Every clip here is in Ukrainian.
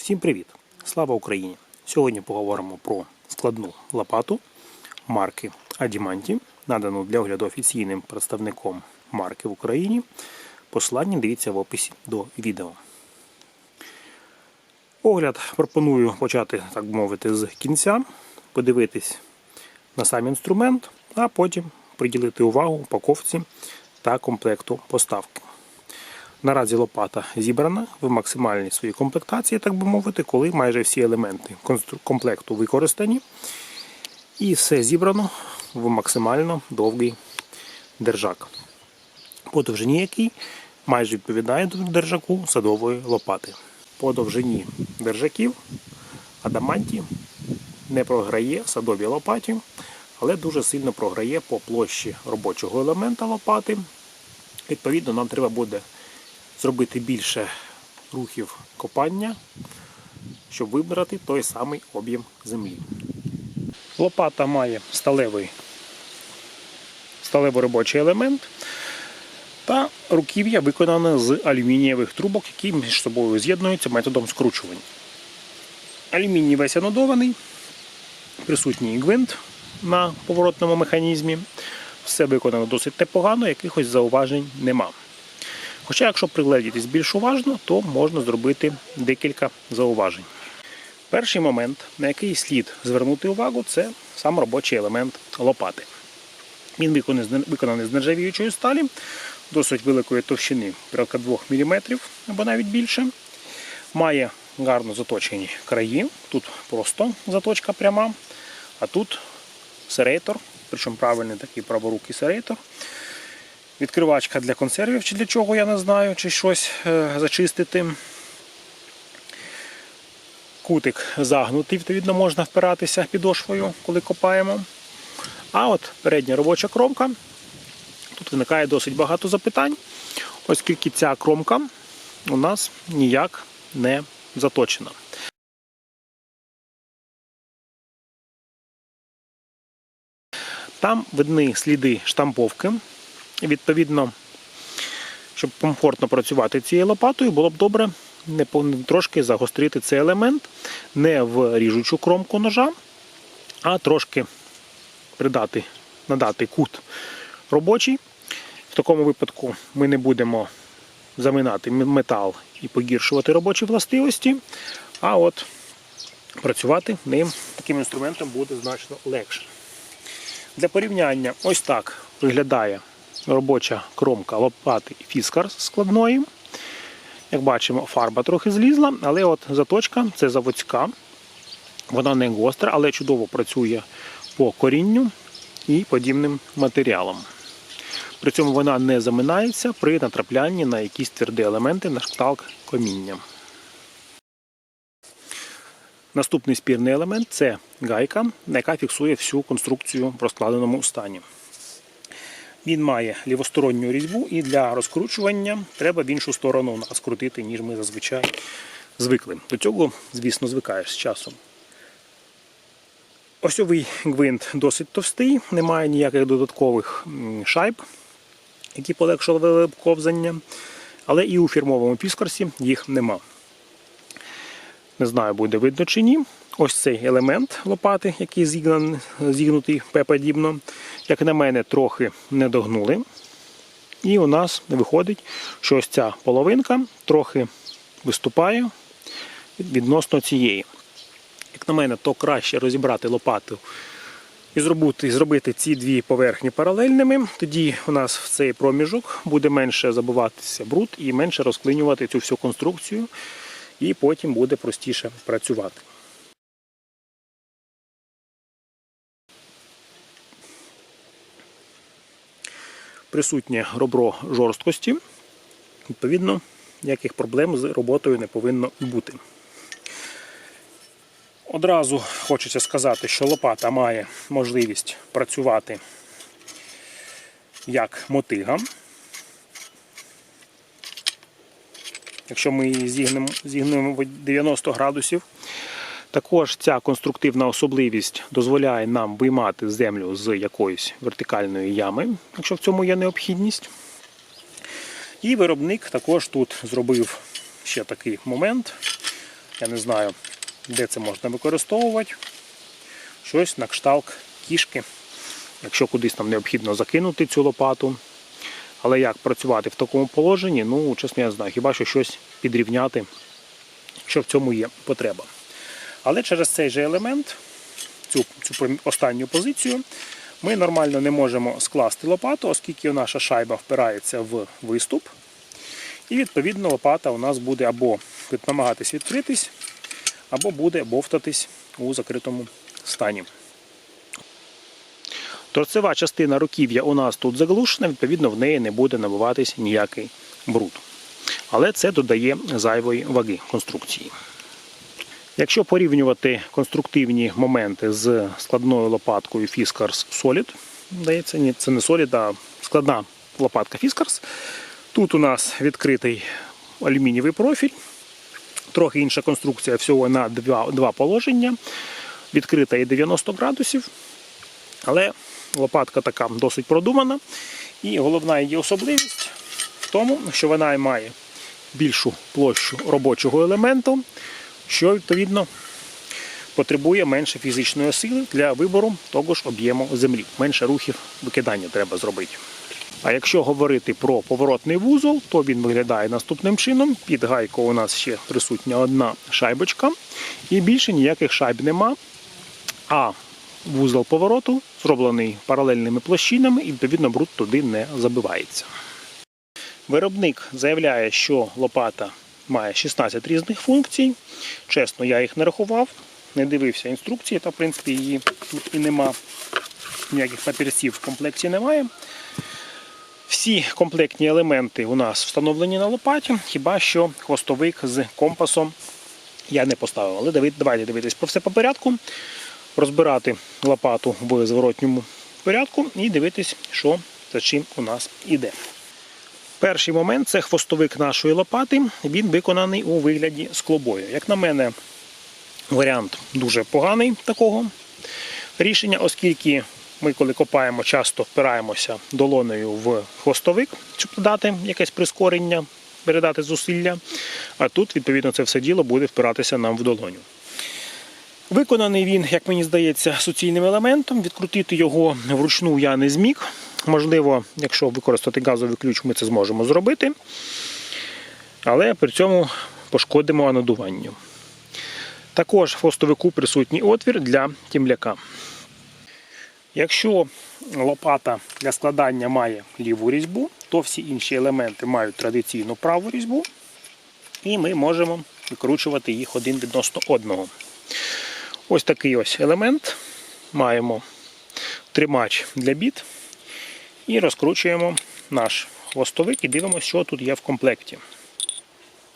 Всім привіт! Слава Україні! Сьогодні поговоримо про складну лопату марки Адіманті, надану для огляду офіційним представником марки в Україні. Посилання дивіться в описі до відео. Огляд пропоную почати, так мовити, з кінця, подивитись на сам інструмент, а потім приділити увагу упаковці та комплекту поставки. Наразі лопата зібрана в максимальній своїй комплектації, так би мовити, коли майже всі елементи комплекту використані. І все зібрано в максимально довгий держак. По довжині який майже відповідає держаку садової лопати. По довжині держаків адаманті не програє садовій лопаті, але дуже сильно програє по площі робочого елемента лопати. Відповідно, нам треба буде зробити більше рухів копання, щоб вибрати той самий об'єм землі. Лопата має сталевий сталево-робочий елемент та руків'я виконане з алюмінієвих трубок, які між собою з'єднуються методом скручування. Алюміній весь анодований, присутній гвинт на поворотному механізмі. Все виконано досить непогано, якихось зауважень нема. Хоча, якщо пригледітись більш уважно, то можна зробити декілька зауважень. Перший момент, на який слід звернути увагу, це сам робочий елемент лопати. Він виконаний з- нержавіючої сталі, досить великої товщини, порядка 2 мм або навіть більше. Має гарно заточені краї. Тут просто заточка пряма, а тут серейтор, причому правильний такий праворукий серейтор. Відкривачка для консервів чи для чого, я не знаю, чи щось е, зачистити. Кутик загнутий, відповідно, можна впиратися підошвою, коли копаємо. А от передня робоча кромка. Тут виникає досить багато запитань, оскільки ця кромка у нас ніяк не заточена. Там видні сліди штамповки. Відповідно, щоб комфортно працювати цією лопатою, було б добре трошки загострити цей елемент не в ріжучу кромку ножа, а трошки придати, надати кут робочий. В такому випадку ми не будемо заминати метал і погіршувати робочі властивості, а от працювати ним таким інструментом буде значно легше. Для порівняння, ось так виглядає робоча кромка лопати фіскар складної. Як бачимо, фарба трохи злізла, але от заточка це заводська. Вона не гостра, але чудово працює по корінню і подібним матеріалам. При цьому вона не заминається при натраплянні на якісь тверді елементи на кшталт коміння. Наступний спірний елемент це гайка, яка фіксує всю конструкцію в розкладеному стані. Він має лівосторонню різьбу і для розкручування треба в іншу сторону нас крутити, ніж ми зазвичай звикли. До цього, звісно, звикаєш з часом. Осьовий гвинт досить товстий, немає ніяких додаткових шайб, які полегшували ковзання. Але і у фірмовому піскарсі їх нема. Не знаю, буде видно чи ні. Ось цей елемент лопати, який зігнутий П-подібно, як на мене, трохи не догнули. І у нас виходить, що ось ця половинка трохи виступає відносно цієї. Як на мене, то краще розібрати лопату і зробити, зробити ці дві поверхні паралельними. Тоді у нас в цей проміжок буде менше забиватися бруд і менше розклинювати цю всю конструкцію, і потім буде простіше працювати. Присутнє ребро жорсткості. Відповідно, ніяких проблем з роботою не повинно бути. Одразу хочеться сказати, що лопата має можливість працювати як мотига. Якщо ми її зігнемо, зігнемо в 90 градусів, також ця конструктивна особливість дозволяє нам виймати землю з якоїсь вертикальної ями, якщо в цьому є необхідність. І виробник також тут зробив ще такий момент. я не знаю, де це можна використовувати. Щось на кшталт кішки, якщо кудись нам необхідно закинути цю лопату. Але як працювати в такому положенні, ну, чесно, я знаю, хіба що щось підрівняти, якщо в цьому є потреба. Але через цей же елемент, цю, цю останню позицію, ми нормально не можемо скласти лопату, оскільки наша шайба впирається в виступ. І відповідно лопата у нас буде або намагатись відкритись, або буде бовтатись у закритому стані. Торцева частина руків'я у нас тут заглушена, відповідно, в неї не буде набиватись ніякий бруд. Але це додає зайвої ваги конструкції. Якщо порівнювати конструктивні моменти з складною лопаткою Fiskars Solid, здається, ні, це не Solid, а складна лопатка Fiskars. Тут у нас відкритий алюмінієвий профіль, трохи інша конструкція всього на два, два положення. Відкрита і 90 градусів. Але лопатка така досить продумана. І головна її особливість в тому, що вона має більшу площу робочого елементу, що відповідно потребує менше фізичної сили для вибору того ж об'єму землі. Менше рухів викидання треба зробити. А якщо говорити про поворотний вузол, то він виглядає наступним чином. Під гайкою у нас ще присутня одна шайбочка, і більше ніяких шайб нема. А вузол повороту зроблений паралельними площинами, і відповідно бруд туди не забивається. Виробник заявляє, що лопата має 16 різних функцій. Чесно, я їх не рахував, не дивився інструкції, та в принципі її тут і нема. Ніяких папірців в комплекті немає. Всі комплектні елементи у нас встановлені на лопаті, хіба що хвостовик з компасом я не поставив. Але давайте дивитись про все по порядку, розбирати лопату в зворотньому порядку і дивитись, що за чим у нас іде. Перший момент це хвостовик нашої лопати. Він виконаний у вигляді склобою. Як на мене, варіант дуже поганий такого рішення, оскільки ми, коли копаємо, часто впираємося долонею в хвостовик, щоб дати якесь прискорення, передати зусилля. А тут, відповідно, це все діло буде впиратися нам в долоню. Виконаний він, як мені здається, суцільним елементом. Відкрутити його вручну я не зміг. Можливо, якщо використати газовий ключ, ми це зможемо зробити. Але при цьому пошкодимо анодуванню. Також в хвостовику присутній отвір для тімляка. Якщо лопата для складання має ліву різьбу, то всі інші елементи мають традиційну праву різьбу, і ми можемо викручувати їх один відносно одного. Ось такий ось елемент. Маємо тримач для біт і розкручуємо наш хвостовик і дивимося, що тут є в комплекті.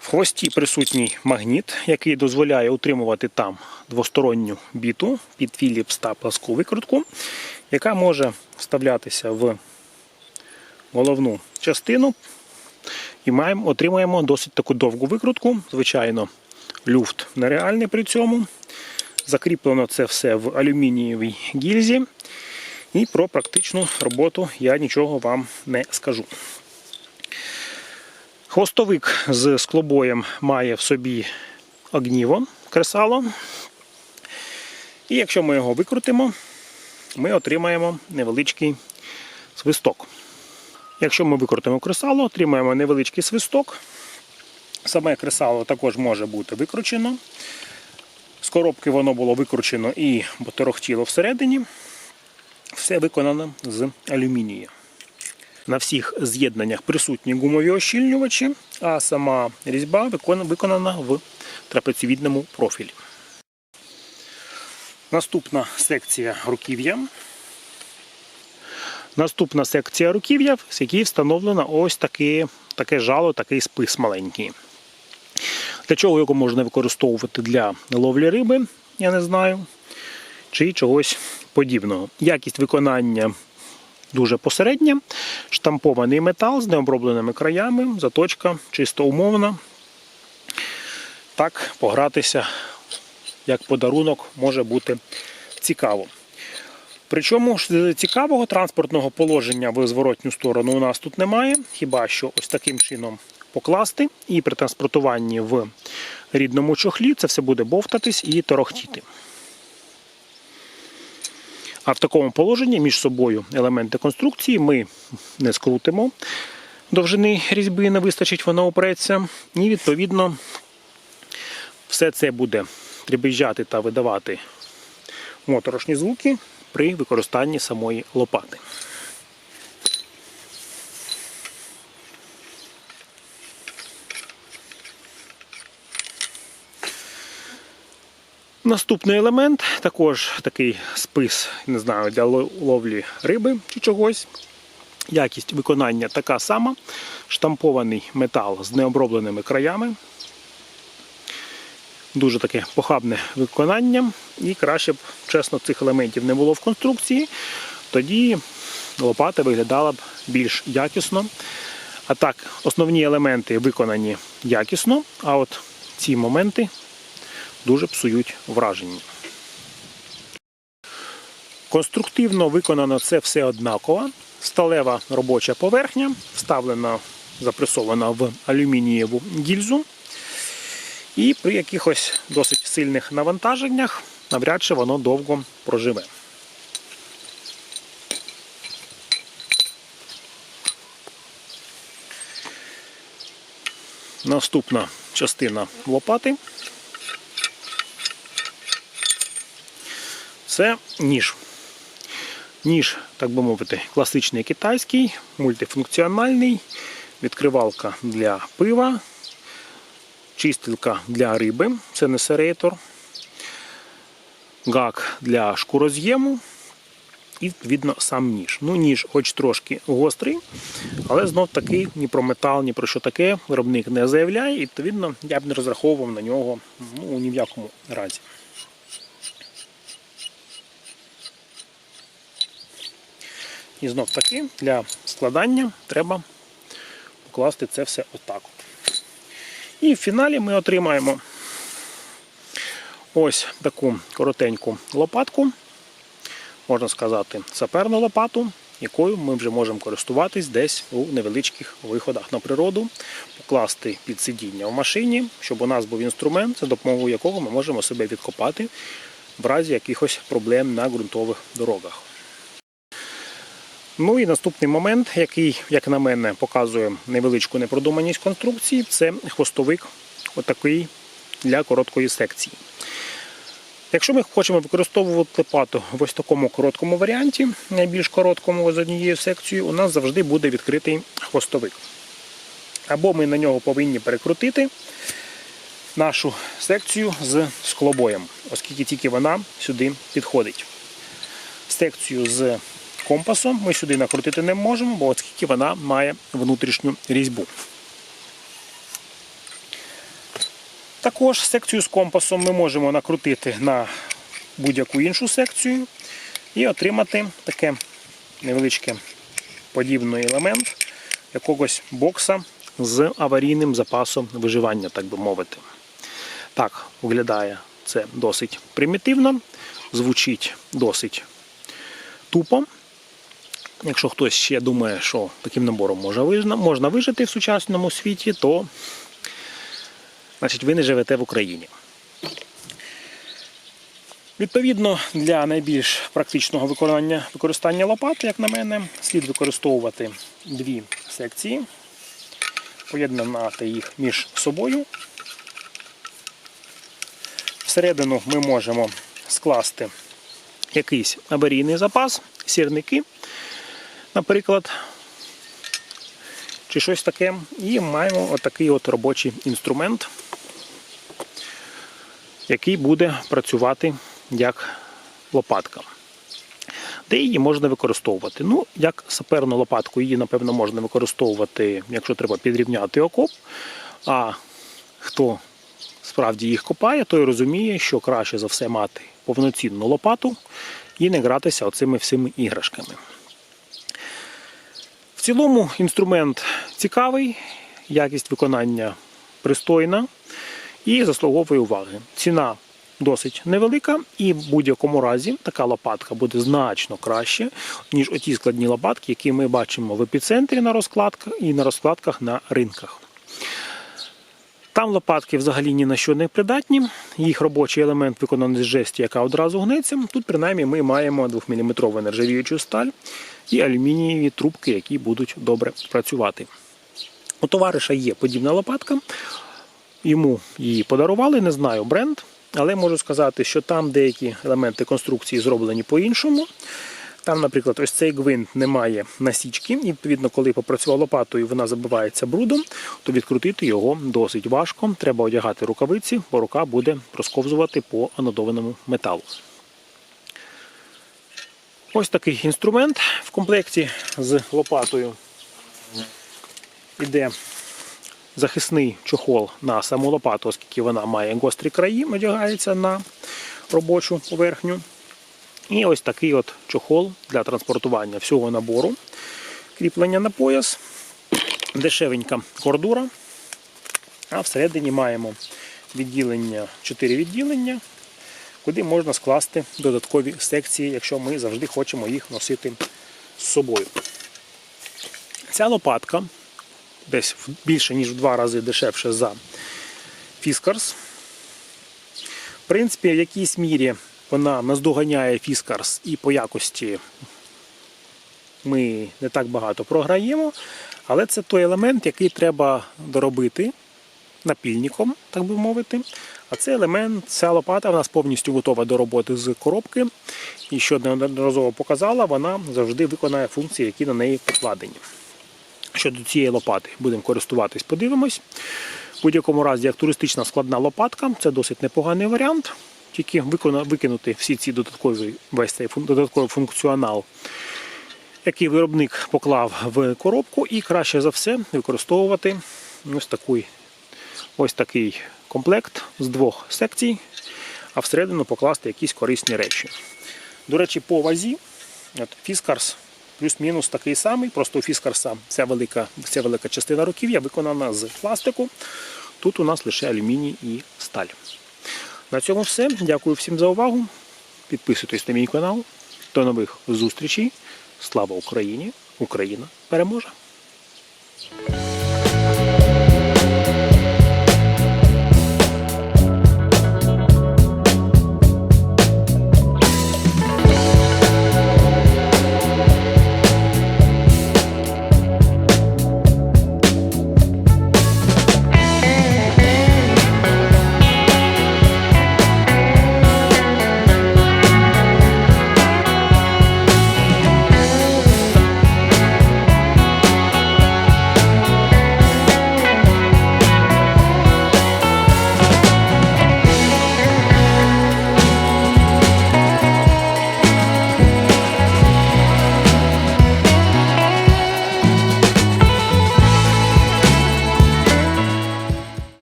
В хвості присутній магніт, який дозволяє утримувати там двосторонню біту під Philips та пласку викрутку, яка може вставлятися в головну частину. І маємо, отримуємо досить таку довгу викрутку. Звичайно, люфт нереальний при цьому. Закріплено це все в алюмінієвій гільзі. І про практичну роботу я нічого вам не скажу. Хвостовик з склобоєм має в собі огніво, кресало. І якщо ми його викрутимо, ми отримаємо невеличкий свисток. Якщо ми викрутимо кресало, отримаємо невеличкий свисток. Саме кресало також може бути викручено. З коробки воно було викручено і торохтіло всередині. Все виконано з алюмінію. На всіх з'єднаннях присутні гумові ощільнювачі, а сама різьба виконана в трапеціїдному профілі. Наступна секція руків'я. Наступна секція руків'я, з якій встановлено ось таке, таке жало, такий спис маленький. Для чого його можна використовувати для ловлі риби, я не знаю, чи чогось подібного. Якість виконання дуже посередня. Штампований метал з необробленими краями, заточка чисто умовна. Так, погратися як подарунок може бути цікаво. Причому цікавого транспортного положення в зворотню сторону у нас тут немає, хіба що ось таким чином покласти і при транспортуванні в рідному чохлі це все буде бовтатись і торохтіти. А в такому положенні між собою елементи конструкції ми не скрутимо. Довжини різьби не вистачить, вона опреться. І відповідно все це буде дрібіжджати та видавати моторошні звуки при використанні самої лопати. Наступний елемент також такий спис, не знаю, для ловлі риби чи чогось. Якість виконання така сама. Штампований метал з необробленими краями. Дуже таке похабне виконання. І краще б, чесно, цих елементів не було в конструкції. Тоді лопата виглядала б більш якісно. А так, основні елементи виконані якісно, а от ці моменти дуже псують враження. Конструктивно виконано це все однаково. Сталева робоча поверхня, вставлена, запресована в алюмінієву гільзу. І при якихось досить сильних навантаженнях навряд чи воно довго проживе. Наступна частина лопати це ніж. Ніж, так би мовити, класичний китайський, мультифункціональний, відкривалка для пива, чистилка для риби, це не серейтор, гак для шкуроз'єму і, відповідно, сам ніж. Ну, ніж хоч трошки гострий, але знов таки ні про метал, ні про що таке виробник не заявляє, і відповідно я б не розраховував на нього ну, ні в якому разі. І знов таки для складання треба покласти це все отак. І в фіналі ми отримаємо ось таку коротеньку лопатку, можна сказати, саперну лопату, якою ми вже можемо користуватись десь у невеличких виходах на природу, покласти під сидіння в машині, щоб у нас був інструмент, за допомогою якого ми можемо себе відкопати в разі якихось проблем на ґрунтових дорогах. Ну і наступний момент, який, як на мене, показує невеличку непродуманість конструкції, це хвостовик отакий для короткої секції. Якщо ми хочемо використовувати лопату в ось такому короткому варіанті, найбільш короткому з однією секцією, у нас завжди буде відкритий хвостовик. Або ми на нього повинні перекрутити нашу секцію з склобоєм, оскільки тільки вона сюди підходить. Секцію з компасом ми сюди накрутити не можемо, бо оскільки вона має внутрішню різьбу. Також секцію з компасом ми можемо накрутити на будь-яку іншу секцію і отримати таке невеличке подібний елемент якогось бокса з аварійним запасом виживання, так би мовити. Так виглядає це досить примітивно, звучить досить тупо. Якщо хтось ще думає, що таким набором можна вижити в сучасному світі, то значить ви не живете в Україні. Відповідно, для найбільш практичного виконання використання лопати, як на мене, слід використовувати дві секції, поєднати їх між собою. Всередину ми можемо скласти якийсь аварійний запас, сірники, наприклад, чи щось таке. І маємо отакий от робочий інструмент, який буде працювати як лопатка. Де її можна використовувати? Ну, як саперну лопатку, її, напевно, можна використовувати, якщо треба підрівняти окоп. А хто справді їх копає, той розуміє, що краще за все мати повноцінну лопату і не гратися оцими всіми іграшками. Цілому інструмент цікавий, якість виконання пристойна і заслуговує уваги. Ціна досить невелика, і в будь-якому разі така лопатка буде значно краще, ніж оті складні лопатки, які ми бачимо в епіцентрі на розкладках і на розкладках на ринках. Там лопатки взагалі ні на що не придатні. Їх робочий елемент виконаний з жесті, яка одразу гнеться. Тут, принаймні, ми маємо 2-мм нержавіючу сталь і алюмінієві трубки, які будуть добре працювати. У товариша є подібна лопатка. Йому її подарували, не знаю бренд, але можу сказати, що там деякі елементи конструкції зроблені по-іншому. Там, наприклад, ось цей гвинт не має насічки, і відповідно, коли попрацював лопатою, вона забивається брудом, то відкрутити його досить важко. Треба одягати рукавиці, бо рука буде просковзувати по анодованому металу. Ось такий інструмент в комплекті з лопатою іде захисний чохол на саму лопату, оскільки вона має гострі краї, одягається на робочу поверхню. І ось такий от чохол для транспортування всього набору. Кріплення на пояс, дешевенька кордура. А всередині маємо відділення, 4 відділення, куди можна скласти додаткові секції, якщо ми завжди хочемо їх носити з собою. Ця лопатка десь більше, ніж в два рази дешевше за Fiskars. В принципі, в якійсь мірі вона наздоганяє Fiskars і по якості ми не так багато програємо, але це той елемент, який треба доробити напільником, так би мовити. А цей елемент, ця лопата у нас повністю готова до роботи з коробки. І що неодноразово показала, вона завжди виконає функції, які на неї покладені. Щодо цієї лопати будемо користуватись, подивимось. В будь-якому разі, як туристична складна лопатка, це досить непоганий варіант. Тільки викинути всі ці додаткові весь цей додатковий функціонал, який виробник поклав в коробку, і краще за все використовувати ось такий, ось такий комплект з двох секцій, а всередину покласти якісь корисні речі. До речі, по вазі от, Fiskars плюс-мінус такий самий, просто у Фіскарса вся велика, вся велика частина руків'я виконана з пластику. Тут у нас лише алюміній і сталь. На цьому все. Дякую всім за увагу. Підписуйтесь на мій канал. До нових зустрічей. Слава Україні! Україна переможе!